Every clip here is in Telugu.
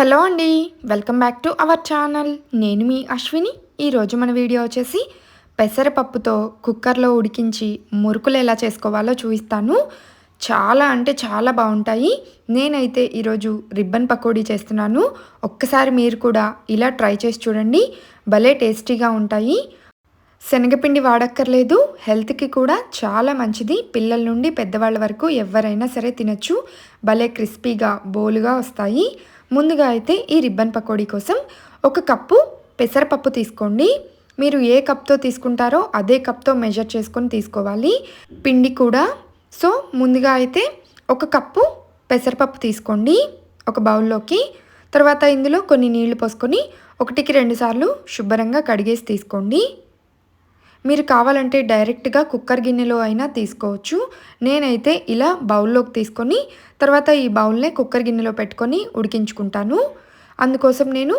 హలో అండి welcome back to our channel. నేను మీ అశ్విని. ఈరోజు మన వీడియో వచ్చేసి పెసరపప్పుతో కుక్కర్లో ఉడికించి మురుకులు ఎలా చేసుకోవాలో చూపిస్తాను. చాలా అంటే చాలా బాగుంటాయి. నేనైతే ఈరోజు రిబ్బన్ పకోడీ చేస్తున్నాను. ఒక్కసారి మీరు కూడా ఇలా ట్రై చేసి చూడండి. భలే టేస్టీగా ఉంటాయి. శనగపిండి వాడక్కర్లేదు. హెల్త్కి కూడా చాలా మంచిది. పిల్లల నుండి పెద్దవాళ్ళ వరకు ఎవరైనా సరే తినచ్చు. భలే క్రిస్పీగా బోలుగా వస్తాయి. ముందుగా అయితే ఈ రిబ్బన్ పకోడీ కోసం ఒక కప్పు పెసరపప్పు తీసుకోండి. మీరు ఏ కప్తో తీసుకుంటారో అదే కప్తో మెజర్ చేసుకొని తీసుకోవాలి. పిండి కూడా. సో ముందుగా అయితే ఒక కప్పు పెసరపప్పు తీసుకోండి ఒక బౌల్లోకి. తర్వాత ఇందులో కొన్ని నీళ్ళు పోసుకొని ఒకటికి రెండుసార్లు శుభ్రంగా కడిగేసి తీసుకోండి. మీరు కావాలంటే డైరెక్ట్గా కుక్కర్ గిన్నెలో అయినా తీసుకోవచ్చు. నేనైతే ఇలా బౌల్లోకి తీసుకొని తర్వాత ఈ బౌల్నే కుక్కర్ గిన్నెలో పెట్టుకొని ఉడికించుకుంటాను. అందుకోసం నేను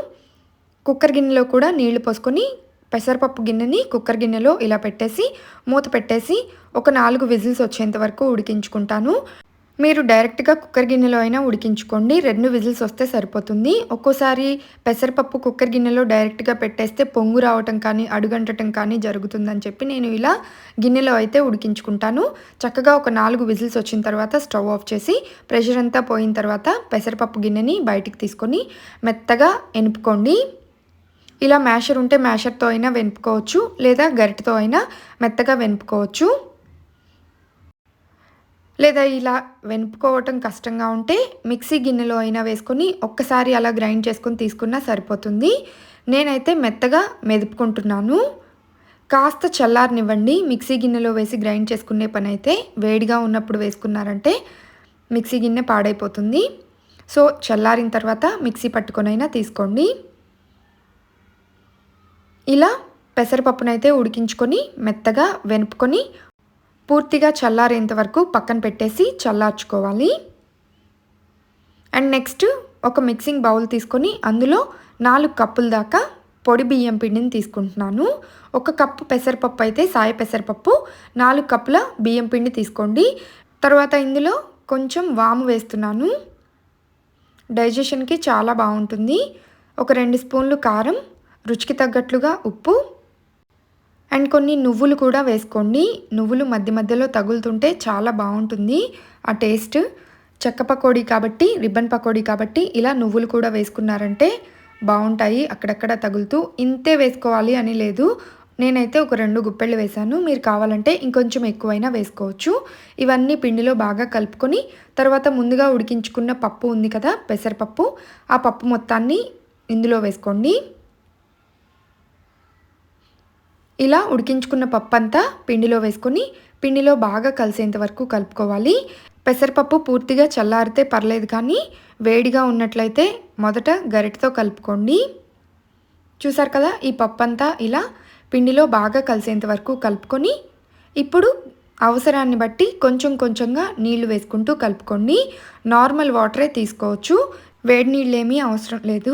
కుక్కర్ గిన్నెలో కూడా నీళ్ళు పోసుకొని పెసరపప్పు గిన్నెని కుక్కర్ గిన్నెలో ఇలా పెట్టేసి మూత పెట్టేసి ఒక నాలుగు విజిల్స్ వచ్చేంత వరకు ఉడికించుకుంటాను. మీరు డైరెక్ట్గా కుక్కర్ గిన్నెలో అయినా ఉడికించుకోండి. రెండు విజిల్స్ వస్తే సరిపోతుంది. ఒక్కోసారి పెసరపప్పు కుక్కర్ గిన్నెలో డైరెక్ట్గా పెట్టేస్తే పొంగు రావటం కానీ అడుగంటటం కానీ జరుగుతుందని చెప్పి నేను ఇలా గిన్నెలో అయితే ఉడికించుకుంటాను. చక్కగా ఒక నాలుగు విజిల్స్ వచ్చిన తర్వాత స్టవ్ ఆఫ్ చేసి ప్రెషర్ అంతా పోయిన తర్వాత పెసరపప్పు గిన్నెని బయటికి తీసుకొని మెత్తగా ఎనుపుకోండి. ఇలా మ్యాషర్ ఉంటే మ్యాషర్తో అయినా వెనుపుకోవచ్చు. లేదా గరిటతో అయినా మెత్తగా వెనుపుకోవచ్చు. లేదా ఇలా వెనుపుకోవటం కష్టంగా ఉంటే మిక్సీ గిన్నెలో అయినా వేసుకొని ఒక్కసారి అలా గ్రైండ్ చేసుకొని తీసుకున్నా సరిపోతుంది. నేనైతే మెత్తగా మెదుపుకుంటున్నాను. కాస్త చల్లారనివ్వండి. మిక్సీ గిన్నెలో వేసి గ్రైండ్ చేసుకునే పని అయితే వేడిగా ఉన్నప్పుడు వేసుకున్నారంటే మిక్సీ గిన్నె పాడైపోతుంది. సో చల్లారిన తర్వాత మిక్సీ పట్టుకొనైనా తీసుకోండి. ఇలా పెసరపప్పునైతే ఉడికించుకొని మెత్తగా వెనుపుకొని పూర్తిగా చల్లారేంత వరకు పక్కన పెట్టేసి చల్లార్చుకోవాలి. అండ్ నెక్స్ట్ ఒక మిక్సింగ్ బౌల్ తీసుకొని అందులో నాలుగు కప్పుల దాకా పొడి బియ్యం పిండిని తీసుకుంటున్నాను. ఒక కప్పు పెసరపప్పు అయితే సాయ పెసరపప్పు నాలుగు కప్పుల బియ్యం పిండి తీసుకోండి. తర్వాత ఇందులో కొంచెం వాము వేస్తున్నాను. డైజెషన్కి చాలా బాగుంటుంది. ఒక రెండు స్పూన్లు కారం రుచికి తగ్గట్లుగా ఉప్పు అండ్ కొన్ని నువ్వులు కూడా వేసుకోండి. నువ్వులు మధ్య మధ్యలో తగులుతుంటే చాలా బాగుంటుంది ఆ టేస్ట్. చెక్క పకోడీ కాబట్టి రిబ్బన్ పకోడీ కాబట్టి ఇలా నువ్వులు కూడా వేసుకున్నారంటే బాగుంటాయి అక్కడక్కడ తగులుతూ. ఇంతే వేసుకోవాలి అని లేదు. నేనైతే ఒక రెండు గుప్పెళ్ళు వేశాను. మీరు కావాలంటే ఇంకొంచెం ఎక్కువైనా వేసుకోవచ్చు. ఇవన్నీ పిండిలో బాగా కలుపుకొని తర్వాత ముందుగా ఉడికించుకున్న పప్పు ఉంది కదా పెసరపప్పు. ఆ పప్పు మొత్తాన్ని ఇందులో వేసుకోండి. ఇలా ఉడికించుకున్న పప్పు అంతా పిండిలో వేసుకొని పిండిలో బాగా కలిసేంత వరకు కలుపుకోవాలి. పెసరపప్పు పూర్తిగా చల్లారితే పర్లేదు కానీ వేడిగా ఉన్నట్లయితే మొదట గరిటతో కలుపుకోండి. చూసారు కదా ఈ పప్పు అంతా ఇలా పిండిలో బాగా కలిసేంత వరకు కలుపుకొని ఇప్పుడు అవసరాన్ని బట్టి కొంచెం కొంచెంగా నీళ్ళు వేసుకుంటూ కలుపుకోండి. నార్మల్ వాటరే తీసుకోవచ్చు. వేడి నీళ్ళు ఏమీ అవసరం లేదు.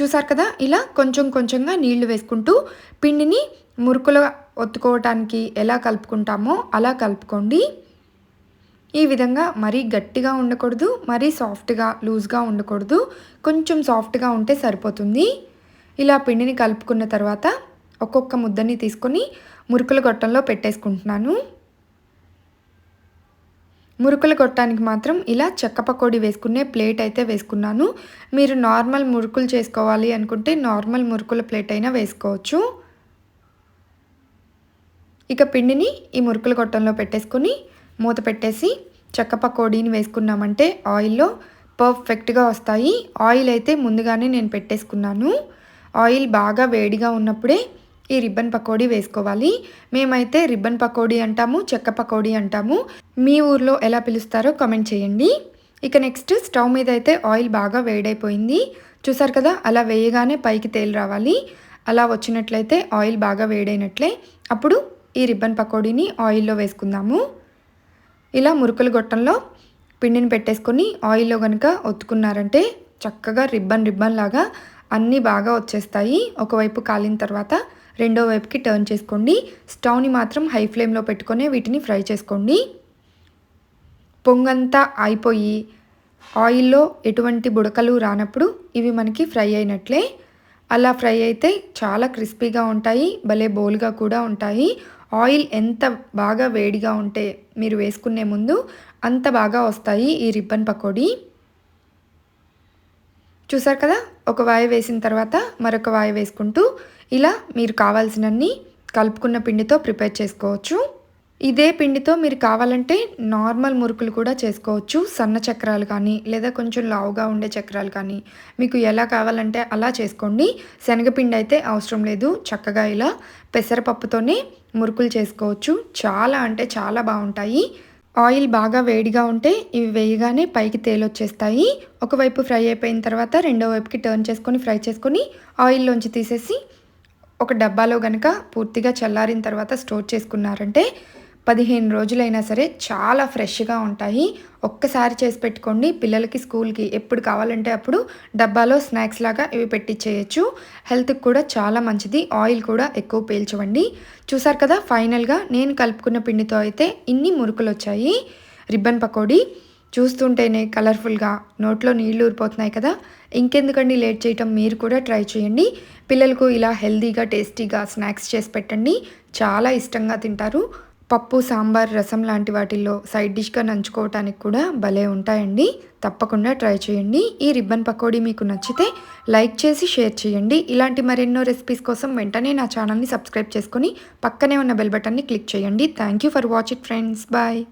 చూసారు కదా? ఇలా కొంచెం కొంచెంగా నీళ్ళు వేసుకుంటూ పిండిని మురుకులు ఒత్తుకోవటానికి ఎలా కలుపుకుంటామో అలా కలుపుకోండి. ఈ విధంగా మరీ గట్టిగా ఉండకూడదు మరీ సాఫ్ట్గా లూజ్గా ఉండకూడదు. కొంచెం సాఫ్ట్గా ఉంటే సరిపోతుంది. ఇలా పిండిని కలుపుకున్న తర్వాత ఒక్కొక్క ముద్దని తీసుకొని మురుకుల గొట్టంలో పెట్టేసుకుంటున్నాను. మురుకులు కొట్టడానికి మాత్రం ఇలా చెక్క పకోడీ వేసుకునే ప్లేట్ అయితే వేసుకున్నాను. మీరు నార్మల్ మురుకులు చేసుకోవాలి అనుకుంటే నార్మల్ మురుకుల ప్లేట్ అయినా వేసుకోవచ్చు. ఇక పిండిని ఈ మురుకుల కొట్టంలో పెట్టేసుకొని మూత పెట్టేసి చెక్క పకోడీని వేసుకున్నామంటే ఆయిల్లో పర్ఫెక్ట్గా వస్తాయి. ఆయిల్ అయితే ముందుగానే నేను పెట్టేసుకున్నాను. ఆయిల్ బాగా వేడిగా ఉన్నప్పుడే ఈ రిబ్బన్ పకోడీ వేసుకోవాలి. మేమైతే రిబ్బన్ పకోడీ అంటాము చెక్క పకోడీ అంటాము. మీ ఊర్లో ఎలా పిలుస్తారో కామెంట్ చేయండి. ఇక నెక్స్ట్ స్టవ్ మీద అయితే ఆయిల్ బాగా వేడైపోయింది. చూసారు కదా అలా వేయగానే పైకి తేలి రావాలి. అలా వచ్చినట్లయితే ఆయిల్ బాగా వేడైనట్లే. అప్పుడు ఈ రిబ్బన్ పకోడీని ఆయిల్లో వేసుకుందాము. ఇలా మురుకులు గొట్టంలో పిండిని పెట్టేసుకొని ఆయిల్లో కనుక ఒత్తుకున్నారంటే చక్కగా రిబ్బన్ రిబ్బన్ లాగా అన్నీ బాగా వచ్చేస్తాయి. ఒకవైపు కాలిన తర్వాత రెండో వైపుకి టర్న్ చేసుకోండి. స్టవ్ని మాత్రం హై ఫ్లేమ్లో పెట్టుకొని వీటిని ఫ్రై చేసుకోండి. పొంగంతా అయిపోయి ఆయిల్లో ఎటువంటి బుడకలు రానప్పుడు ఇవి మనకి ఫ్రై అయినట్లే. అలా ఫ్రై అయితే చాలా క్రిస్పీగా ఉంటాయి భలే బోల్గా కూడా ఉంటాయి. ఆయిల్ ఎంత బాగా వేడిగా ఉంటే మీరు వేసుకునే ముందు అంత బాగా వస్తాయి ఈ రిబ్బన్ పకోడీ. చూసారు కదా? ఒక వాయి వేసిన తర్వాత మరొక వాయి వేసుకుంటూ ఇలా మీరు కావాల్సినన్ని కలుపుకున్న పిండితో ప్రిపేర్ చేసుకోవచ్చు. ఇదే పిండితో మీరు కావాలంటే నార్మల్ మురుకులు కూడా చేసుకోవచ్చు. సన్న చక్రాలు కానీ లేదా కొంచెం లావుగా ఉండే చక్రాలు కానీ. మీకు ఎలా కావాలంటే అలా చేసుకోండి. శనగపిండి అయితే అవసరం లేదు. చక్కగా ఇలా పెసరపప్పుతోనే మురుకులు చేసుకోవచ్చు. చాలా అంటే చాలా బాగుంటాయి. ఆయిల్ బాగా వేడిగా ఉంటే ఇవి వేయగానే పైకి తేలొచ్చేస్తాయి. ఒకవైపు ఫ్రై అయిపోయిన తర్వాత రెండో వైపుకి టర్న్ చేసుకొని ఫ్రై చేసుకొని ఆయిల్లోంచి తీసేసి ఒక డబ్బాలో కనుక పూర్తిగా చల్లారిన తర్వాత స్టోర్ చేసుకున్నారంటే పదిహేను రోజులైనా సరే చాలా ఫ్రెష్గా ఉంటాయి. ఒక్కసారి చేసి పెట్టుకోండి. పిల్లలకి స్కూల్కి ఎప్పుడు కావాలంటే అప్పుడు డబ్బాలో స్నాక్స్ లాగా ఇవి పెట్టించేయచ్చు హెల్త్కి కూడా చాలా మంచిది. ఆయిల్ కూడా ఎక్కువ పీల్చవండి. చూసారు కదా ఫైనల్గా నేను కలుపుకున్న పిండితో అయితే ఇన్ని మురుకులు వచ్చాయి రిబ్బన్ పకోడీ చూస్తుంటేనే కలర్ఫుల్గా నోట్లో నీళ్ళు ఊరిపోతున్నాయి కదా. ఇంకెందుకండి లేట్ చేయటం? మీరు కూడా ట్రై చేయండి. పిల్లలకు ఇలా హెల్తీగా టేస్టీగా స్నాక్స్ చేసి పెట్టండి. చాలా ఇష్టంగా తింటారు. పప్పు సాంబార్ రసం లాంటి వాటిల్లో సైడ్ డిష్గా నంచుకోవటానికి కూడా భలే ఉంటాయండి. తప్పకుండా ట్రై చేయండి. ఈ రిబ్బన్ పకోడీ మీకు నచ్చితే లైక్ చేసి షేర్ చేయండి. ఇలాంటి మరెన్నో రెసిపీస్ కోసం వెంటనే నా ఛానల్ని సబ్స్క్రైబ్ చేసుకొని పక్కనే ఉన్న బెల్ బటన్ని క్లిక్ చేయండి. Thank you for watch it friends. Bye.